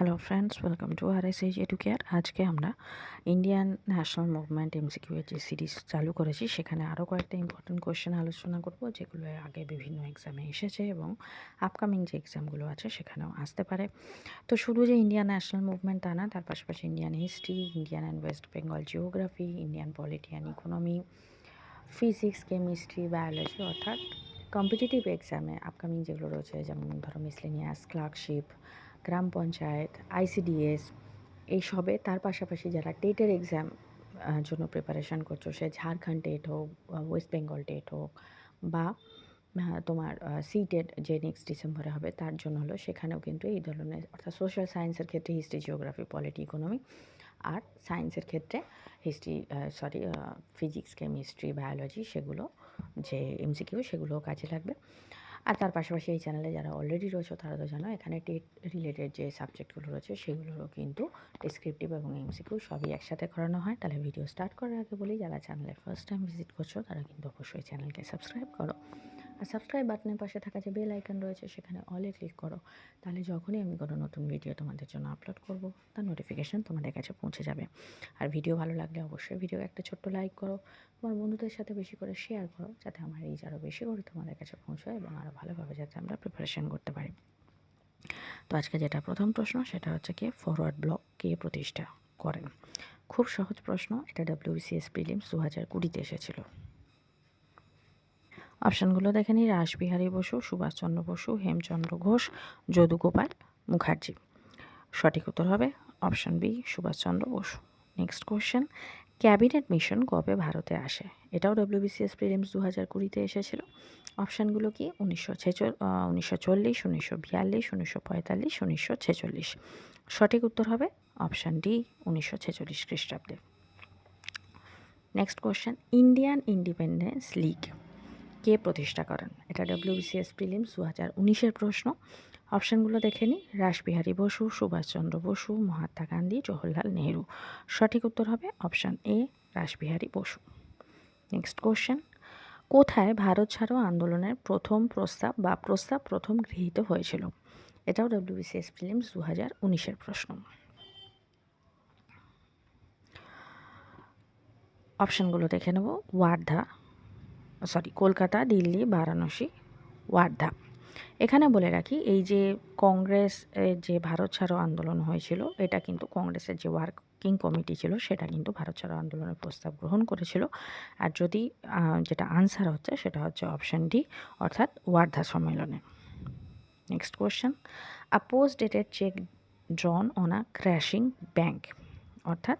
Hello friends welcome to R S H Educare আজকে আমরা Indian national movement MCQ এর যে সিরিজ চালু করেছি, সেখানে আরও কয়েকটা ইম্পর্টেন্ট কোয়েশ্চেন আলোচনা করব, যেগুলো আগে বিভিন্ন এক্সামে এসেছে এবং আপকামিং যে এক্সামগুলো আছে সেখানেও আসতে পারে। তো শুধু যে ইন্ডিয়ান ন্যাশনাল মুভমেন্ট তা না, তার পাশাপাশি Indian history Indian and West Bengal geography Indian polity and economy physics chemistry biology অর্থাৎ কম্পিটিটিভ এক্সামে আপকামিং যেগুলো রয়েছে, যেমন ধরো মিসলেনিয়াস ক্লার্কশিপ গ্রাম পঞ্চায়েত আইসিডিএস এইসবে তার পাশাপাশি যারা টেটের এক্সাম জন্য প্রিপারেশান করছ, সে ঝাড়খণ্ড টেট হোক ওয়েস্ট বেঙ্গল টেট হোক বা তোমার সিটেড যে নেক্সট ডিসেম্বরে হবে, তার জন্য হলো সেখানেও কিন্তু এই ধরনের, অর্থাৎ সোশ্যাল সায়েন্সের ক্ষেত্রে হিস্ট্রি জিওগ্রাফি পলিটি ইকোনমি আর সায়েন্সের ক্ষেত্রে history sorry physics chemistry biology সেগুলো যে এমসিকিউ সেগুলোও কাজে লাগবে। আর তার পাশাপাশি এই চ্যানেলে যারা অলরেডি রয়েছে, তারা তো জানো এখানে টেট রিলেটেড যে সাবজেক্টগুলো রয়েছে, সেগুলোরও কিন্তু ডিসক্রিপটিভ এবং এমসিকিউ সবই একসাথে করানো হয়। তাহলে ভিডিও স্টার্ট করার আগে বলি, যারা চ্যানেলে ফার্স্ট টাইম ভিজিট করছ, তারা কিন্তু অবশ্যই চ্যানেলকে সাবস্ক্রাইব করো। আর সাবস্ক্রাইব বাটনের পাশে থাকা যে বেল আইকন রয়েছে, সেখানে অলে ক্লিক করো। তাহলে যখনই আমি কোনো নতুন ভিডিও তোমাদের জন্য আপলোড করব, তার নোটিফিকেশান তোমাদের কাছে পৌঁছে যাবে। আর ভিডিও ভালো লাগলে অবশ্যই ভিডিও একটা ছোট্ট লাইক করো, তোমার বন্ধুদের সাথে বেশি করে শেয়ার করো, যাতে আমার এই আরও বেশি করে তোমাদের কাছে পৌঁছয় এবং আরও ভালোভাবে যাতে আমরা প্রিপারেশান করতে পারি। তো আজকে যেটা প্রথম প্রশ্ন, সেটা হচ্ছে কি ফরওয়ার্ড ব্লক কে প্রতিষ্ঠা করেন খুব সহজ প্রশ্ন, এটা ডাব্লিউবিসিএস প্রিলিমস দু হাজার কুড়িতে এসেছিল। অপশানগুলো দেখে নিই রাসবিহারী বসু, সুভাষচন্দ্র বসু, হেমচন্দ্র ঘোষ যদুগোপাল মুখার্জি। সঠিক উত্তর হবে option B, Subhashchandra Bose. Next question cabinet mission কবে ভারতে আসে? এটাও ডব্লিউবিসিএস প্রিলিমস দু হাজার কুড়িতে এসেছিল। অপশানগুলো কি? উনিশশো ছেচল উনিশশো চল্লিশ, উনিশশো বিয়াল্লিশ, উনিশশো পঁয়তাল্লিশ, উনিশশো ছেচল্লিশ। সঠিক উত্তর হবে অপশান ডি, উনিশশো ছেচল্লিশ খ্রিস্টাব্দে। Next question Indian independence league কে প্রতিষ্ঠা করেন? এটা ডব্লিউবিসিএস প্রিলিমস দু হাজার উনিশের প্রশ্ন। অপশানগুলো দেখে নিই। রাসবিহারী বসু, সুভাষচন্দ্র বসু, মহাত্মা গান্ধী, জওহরলাল নেহরু। সঠিক উত্তর হবে option A, Rashbehari Bose. Next question কোথায় ভারত ছাড়ো আন্দোলনের প্রথম প্রস্তাব বা প্রস্তাব প্রথম গৃহীত হয়েছিল? এটাও ডব্লিউবিসিএস প্রিলিমস দু হাজার উনিশের প্রশ্ন। অপশানগুলো দেখে নেব। ওয়ার্ধা সরি, কলকাতা, দিল্লি, বারাণসী, ওয়ার্ধা। এখানে বলে রাখি, এই যে কংগ্রেস যে ভারত ছাড়ো আন্দোলন হয়েছিল, এটা কিন্তু কংগ্রেসের যে ওয়ার্কিং কমিটি ছিল, সেটা কিন্তু ভারত ছাড়ো আন্দোলনের প্রস্তাব গ্রহণ করেছিল। আর যদি যেটা আনসার হচ্ছে, সেটা হচ্ছে অপশান ডি অর্থাৎ ওয়ার্ধা সম্মেলনে। Next question a post dated cheque drawn on a crashing bank অর্থাৎ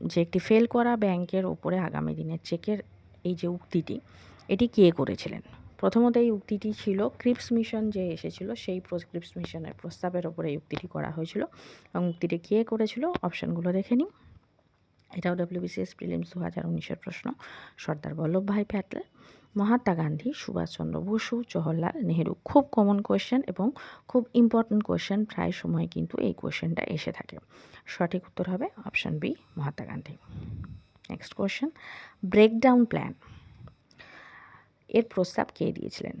যে একটি ফেল করা ব্যাংকের ওপরে আগামী দিনের চেকের এই যে উক্তিটি, এটি কে করেছিলেন? প্রথমত এই উক্তিটি ছিল ক্রিপস মিশন যে এসেছিল, সেই ক্রিপস মিশনের প্রস্তাবের ওপরে এই উক্তিটি করা হয়েছিল এবং উক্তিটি কে করেছিল? অপশানগুলো দেখে নিই এটাও ডব্লিউবিসিএস প্রিলিমস দু হাজার উনিশের প্রশ্ন। সর্দার বল্লভভাই প্যাটেল, মহাত্মা গান্ধী সুভাষচন্দ্র বসু, জওহরলাল নেহেরু। খুব কমন কোয়েশ্চেন এবং খুব ইম্পর্ট্যান্ট কোয়েশ্চেন প্রায় সময় কিন্তু এই কোয়েশ্চেনটা এসে থাকে। সঠিক উত্তর হবে option B Mahatma Gandhi. Next question breakdown plan এর প্রস্তাব কে দিয়েছিলেন?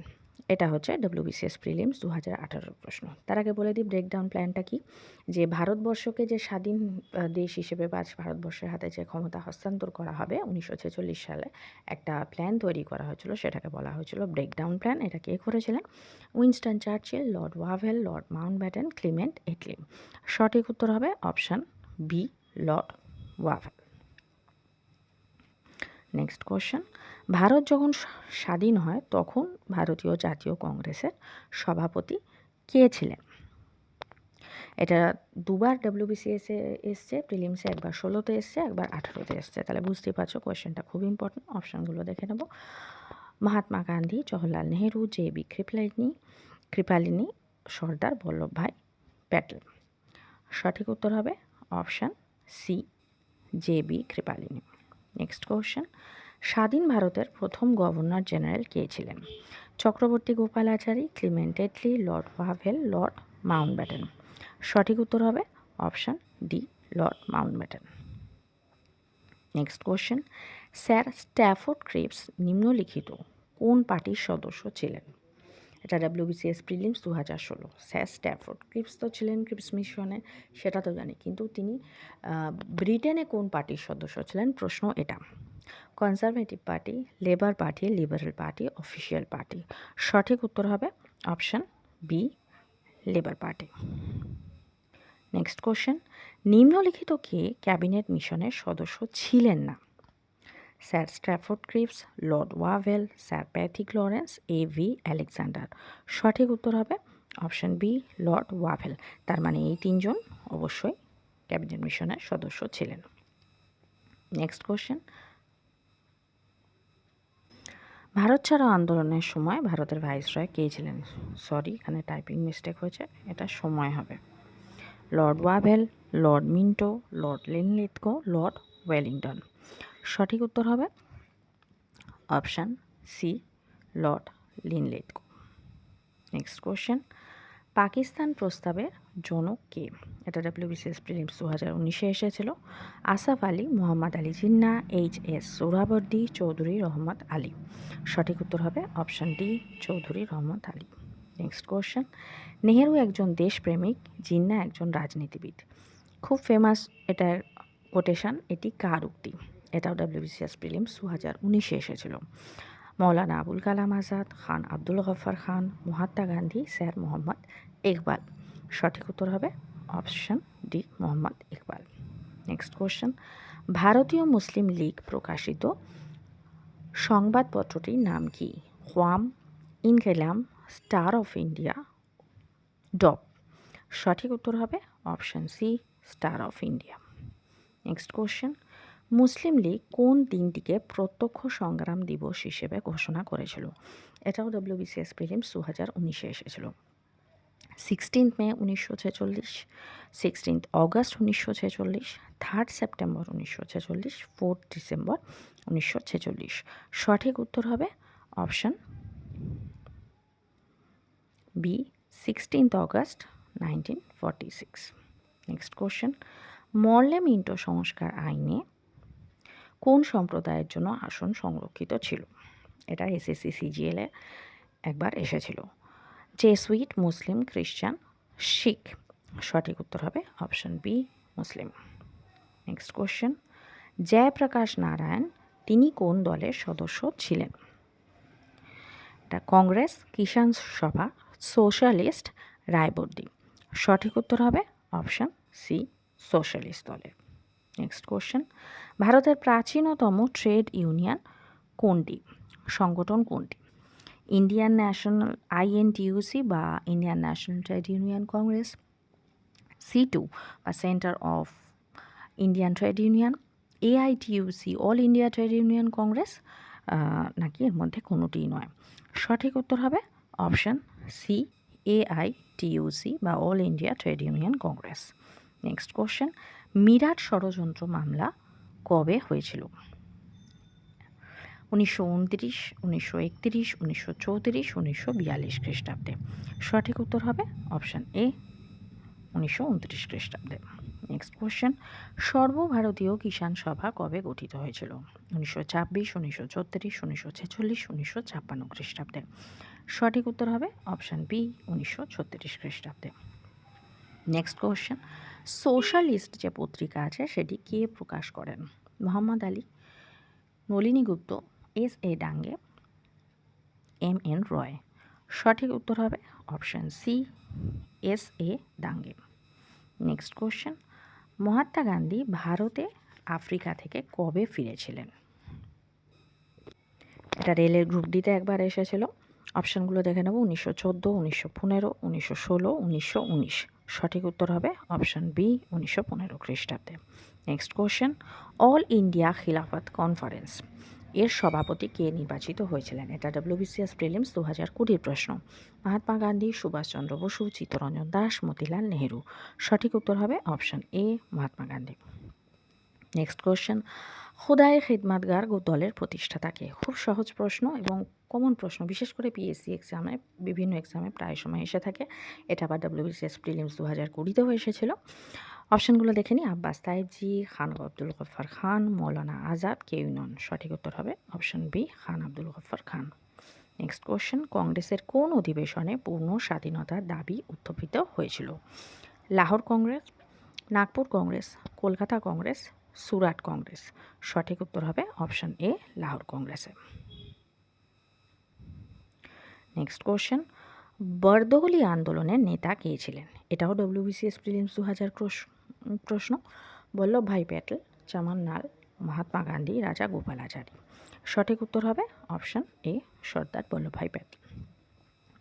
এটা হচ্ছে ডব্লিউবিসিএস প্রিলিমস দু হাজার আঠারোর প্রশ্ন। তার আগে বলে দিই ব্রেকডাউন প্ল্যানটা কি? যে ভারতবর্ষকে যে স্বাধীন দেশ হিসেবে বা ভারতবর্ষের হাতে যে ক্ষমতা হস্তান্তর করা হবে, উনিশশো ছেচল্লিশ সালে একটা প্ল্যান তৈরি করা হয়েছিল, সেটাকে বলা হয়েছিল ব্রেকডাউন প্ল্যান এটা কে করেছিলেন? Winston Churchill, Lord Wavell, Lord Mountbatten Clement Attlee সঠিক উত্তর হবে option B, Lord Wavell. Next question Bharat যখন স্বাধীন হয়, তখন ভারতীয় জাতীয় কংগ্রেসের সভাপতি কে ছিলেন? এটা দুবার ডাব্লিউবিসিএসে এসছে প্রিলিমসে একবার ষোলোতে এসছে, একবার আঠারোতে এসছে। তাহলে বুঝতেই পারছ কোয়েশ্চেনটা খুব ইম্পর্টেন্ট অপশানগুলো দেখে নেব। Mahatma Gandhi, Jawaharlal Nehru, J B Kripalani, Kripalani, Sardar Vallabhbhai Patel. সঠিক উত্তর হবে option C, J B Kripalani. Next স্বাধীন ভারতের প্রথম গভর্নর জেনারেল কে ছিলেন? Chakravarti Gopalachari Clement Attlee, Lord Wavell Lord Mountbatten. সঠিক উত্তর হবে option D, Lord Mountbatten. Next question Sir Stafford Cripps নিম্নলিখিত কোন পার্টির সদস্য ছিলেন? এটা ডাব্লিউবিসিএস প্রিলিমস দু হাজার ষোলো। স্যার স্ট্যাফোর্ড ক্রিপস তো ছিলেন ক্রিপস মিশনে, সেটা তো জানি। কিন্তু তিনি ব্রিটেনে কোন পার্টির সদস্য ছিলেন? প্রশ্ন এটা। Conservative Party, Labour Party, Liberal Party, Official Party. সঠিক উত্তর হবে option B, Labour Party. Next question. নিম্নলিখিত কে ক্যাবিনেট মিশনের সদস্য ছিলেন না? Sir Stafford Cripps, Lord Wavell, Sir Pethick Lawrence, A V Alexander. সঠিক উত্তর হবে অপশন বি, লর্ড ওয়াভেল। তার মানে এই তিনজন অবশ্যই ক্যাবিনেট মিশনের সদস্য ছিলেন। Next question. ভারত ছাড়ো আন্দোলনের সময় ভারতের ভাইসরয় কে ছিলেন? সরি, এখানে টাইপিং মিস্টেক হয়েছে, এটা সময় হবে। Lord Wavell, Lord Minto, Lord Linlithgow Lord Wellington. সঠিক উত্তর হবে option C, Lord Linlithgow next question Pakistan প্রস্তাবের জনক কে এটা ডাব্লিউবিসিএস প্রিলিমস দু হাজার উনিশে এসেছিল। Asaf Ali, Mohammad Ali Jinnah, H S Suhrawardy Chaudhry Rahmat Ali. সঠিক উত্তর হবে option D, Chowdhury Rahmat Ali. Next question Nehru একজন দেশপ্রেমিক, জিন্না একজন রাজনীতিবিদ। খুব ফেমাস এটার কোটেশন এটি কার উক্তি? এটাও ডাব্লিউবিসিএস প্রিলিমস দু হাজার উনিশে এসেছিল। মৌলানা আবুল কালাম আজাদ খান, আব্দুল গফর খান, মহাত্মা গান্ধী, স্যার মোহাম্মদ ইকবাল। সঠিক উত্তর হবে option D, Mohammad Iqbal. Next question. ভারতীয় মুসলিম লীগ প্রকাশিত সংবাদপত্রটির নাম কি? হোয়াম ইনকেলাম স্টার অফ ইন্ডিয়া ডপ সঠিক উত্তর হবে option C, Star of India. Next question. Muslim League কোন দিনটিকে প্রত্যক্ষ সংগ্রাম দিবস হিসেবে ঘোষণা করেছিল? এটাও ডব্লিউবিসিএস প্রিলিমস দু হাজার উনিশে এসেছিল। সিক্সটিন্থ মে উনিশশো ছেচল্লিশ সিক্সটিন্থ অগস্ট উনিশশো ছেচল্লিশ থার্ড সেপ্টেম্বর উনিশশো ছেচল্লিশ ফোর্থ ডিসেম্বর উনিশশো ছেচল্লিশ। সঠিক উত্তর হবে option B sixteenth August nineteen forty six next question Morley Minto সংস্কার আইনে কোন সম্প্রদায়ের জন্য আসন সংরক্ষিত ছিল? এটা এসএসসি সিজিএলে একবার এসেছিল। জেসুইট মুসলিম খ্রিস্টান শিখ সঠিক উত্তর হবে option B Muslim next question Jayaprakash Narayan, তিনি কোন দলের সদস্য ছিলেন? এটা কংগ্রেস, কিষাণ সভা, সোশ্যালিস্ট, রায়বর্দি। সঠিক উত্তর হবে অপশন সি সোশ্যালিস্ট দলের। নেক্সট কোশ্চেন ভারতের প্রাচীনতম ট্রেড ইউনিয়ন কোনটি? সংগঠন কোনটি? ইন্ডিয়ান ন্যাশনাল আইএনটিইউসি বা Indian National Trade Union Congress, CITU বা Centre of Indian Trade Union, AITUC, All India Trade Union Congress নাকি এর মধ্যে কোনোটিই নয়? সঠিক উত্তর হবে অপশন সি, এআইটিইউসি বা All India Trade Union Congress. Next question Meerut ষড়যন্ত্র মামলা কবে হয়েছিল? উনিশশো উনত্রিশ, উনিশশো একত্রিশ, উনিশশো চৌত্রিশ, উনিশশো বিয়াল্লিশ খ্রিস্টাব্দে। সঠিক উত্তর হবে অপশান এ, উনিশশো উনত্রিশ খ্রিস্টাব্দে। নেক্সট কোশ্চেন সর্বভারতীয় কিষাণ সভা কবে গঠিত হয়েছিল? উনিশশো ছাব্বিশ, উনিশশো ছত্রিশ উনিশশো ছেচল্লিশ, উনিশশো ছাপ্পান্ন খ্রিস্টাব্দে। সঠিক উত্তর হবে অপশান বি, উনিশশো ছত্রিশ খ্রিস্টাব্দে। নেক্সট কোশ্চেন সোশ্যালিস্ট যে পত্রিকা আছে সেটি কে প্রকাশ করেন? Mohammad Ali, Nalini Gupta, S A Dange, M N Roy. সঠিক উত্তর হবে option C S A Dange. Next question, Mahatma Gandhi ভারতে আফ্রিকা থেকে কবে ফিরেছিলেন? এটা রেলের গ্রুপ ডিতে একবার এসেছিল। অপশানগুলো দেখে নেব, উনিশশো চোদ্দ, উনিশশো পনেরো, উনিশশো ষোলো, উনিশশো উনিশ। সঠিক উত্তর হবে অপশান বি, উনিশশো পনেরো খ্রিস্টাব্দে। Next question All India Khilafat conference এর সভাপতি কে নির্বাচিত হয়েছিলেন? এটা ডব্লিউবিসিএস প্রিলিমস দু হাজার কুড়ির প্রশ্ন। মহাত্মা গান্ধী সুভাষচন্দ্র বসু, চিত্তরঞ্জন দাস, মতিলাল নেহেরু। সঠিক উত্তর হবে option A, Mahatma Gandhi. Next question Khudai Khidmatgar দলের প্রতিষ্ঠাতাকে খুব সহজ প্রশ্ন এবং কমন প্রশ্ন, বিশেষ করে পিএসসি এক্সামে বিভিন্ন এক্সামে প্রায় সময় এসে থাকে। এটা আবার ডাব্লিউবিসিএস প্রিলিমস দু হাজার কুড়িতেও এসেছিল। অপশানগুলো দেখে নিই, আব্বাস তাইবজি, খান আব্দুল গফ্ফার খান, মৌলানা আজাদ কেউ নন সঠিক উত্তর হবে option B Khan Abdul Gaffar Khan. Next question কংগ্রেসের কোন অধিবেশনে পূর্ণ স্বাধীনতার দাবি উত্থাপিত হয়েছিল? লাহোর কংগ্রেস, নাগপুর কংগ্রেস, কলকাতা কংগ্রেস, সুরাট কংগ্রেস। সঠিক উত্তর হবে অপশান এ লাহোর কংগ্রেসে। নেক্সট কোশ্চেন বর্দহলি আন্দোলনের নেতা কে ছিলেন? এটাও ডব্লিউবিসিএস প্রিলিমস দু হাজার প্রশ্ন। বল্লভভাই প্যাটেল, চামান নাল, মহাত্মা গান্ধী, রাজা গোপাল আচারী সঠিক উত্তর হবে option A, Sardar Vallabhbhai Patel.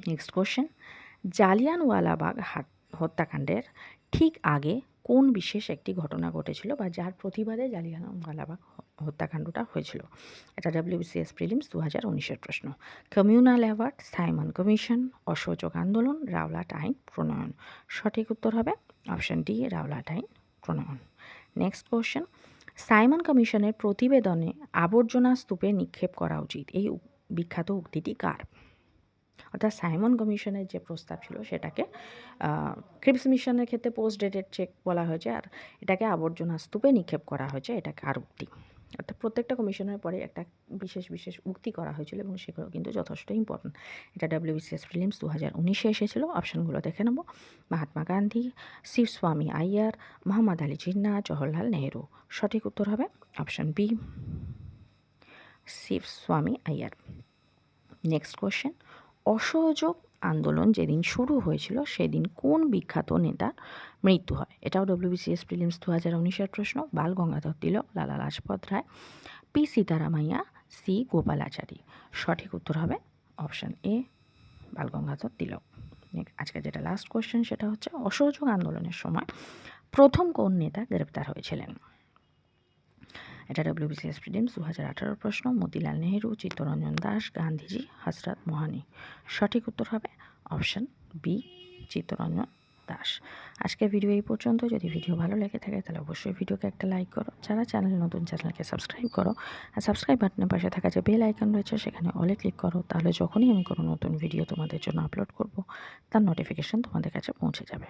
Next question Jallianwala Bagh হাত হত্যাকাণ্ডের ঠিক আগে কোন বিশেষ একটি ঘটনা ঘটেছিল বা যার প্রতিবাদে জালিয়ানওয়ালাবাগ হত্যাকাণ্ডটা হয়েছিল? এটা ডাব্লিউবিসিএস প্রিলিমস দু হাজার উনিশের প্রশ্ন। কমিউনাল অ্যাওয়ার্ড, সাইমন কমিশন, অসহযোগ আন্দোলন, রাওলাট আইন, প্রণয়ন। সঠিক উত্তর হবে অপশন ডি, রাওলাট আইন, প্রণয়ন। Next question. সাইমন কমিশনের প্রতিবেদনে আবর্জনা স্তূপে নিক্ষেপ করা উচিত। এই বিখ্যাত উক্তিটি কার? অর্থাৎ সাইমন কমিশনের যে প্রস্তাব ছিল সেটাকে ক্রিপস মিশনের ক্ষেত্রে পোস্ট ডেটেড চেক বলা হয়েছে আর এটাকে আবর্জনা স্তূপে নিক্ষেপ করা হয়েছে, এটাকে কার উক্তি। অর্থাৎ প্রত্যেকটা কমিশনের পরে একটা বিশেষ বিশেষ উক্তি করা হয়েছিল এবং সেগুলো কিন্তু যথেষ্ট ইম্পর্টেন্ট এটা ডাব্লিউবিসিএস প্রিলিমস দু হাজার উনিশে এসেছিল, অপশানগুলো দেখে নেব। মহাত্মা গান্ধী শিবস্বামী আইয়ার, মোহাম্মদ আলী জিন্না, জওহরলাল নেহেরু। সঠিক উত্তর হবে অপশান বি শিবস্বামী আইয়ার। নেক্সট কোশ্চেন অসহযোগ আন্দোলন যেদিন শুরু হয়েছিল, সেদিন কোন বিখ্যাত নেতার মৃত্যু হয়? এটাও ডব্লিউবিসিএস প্রিলিমস দু হাজার উনিশের প্রশ্ন। বাল গঙ্গাধর তিলক, লালা লাজপত রায়, পি সীতারামাইয়া, সি গোপালাচারী সঠিক উত্তর হবে অপশান এ বাল গঙ্গাধর তিলক। আজকে যেটা লাস্ট কোশ্চেন সেটা হচ্ছে অসহযোগ আন্দোলনের সময় প্রথম কোন নেতা গ্রেপ্তার হয়েছিলেন? এটা ডব্লিউবিসিএস প্রিলিমস দু হাজার আঠারো প্রশ্ন, মতিলাল নেহেরু, চিত্তরঞ্জন দাস, গান্ধীজি হাসরাত মোহানি। সঠিক উত্তর হবে অপশান বি, চিত্তরঞ্জন দাস। আজকের ভিডিও এই পর্যন্ত। যদি ভিডিও ভালো লেগে থাকে, তাহলে অবশ্যই ভিডিওকে একটা লাইক করো। যারা চ্যানেল নতুন, চ্যানেলকে সাবস্ক্রাইব করো। আর সাবস্ক্রাইব বাটনের পাশে থাকা যে বেল আইকন রয়েছে, সেখানে অলে ক্লিক করো। তাহলে যখনই আমি কোনো নতুন ভিডিও তোমাদের জন্য আপলোড করব, তার নোটিফিকেশান তোমাদের কাছে পৌঁছে যাবে।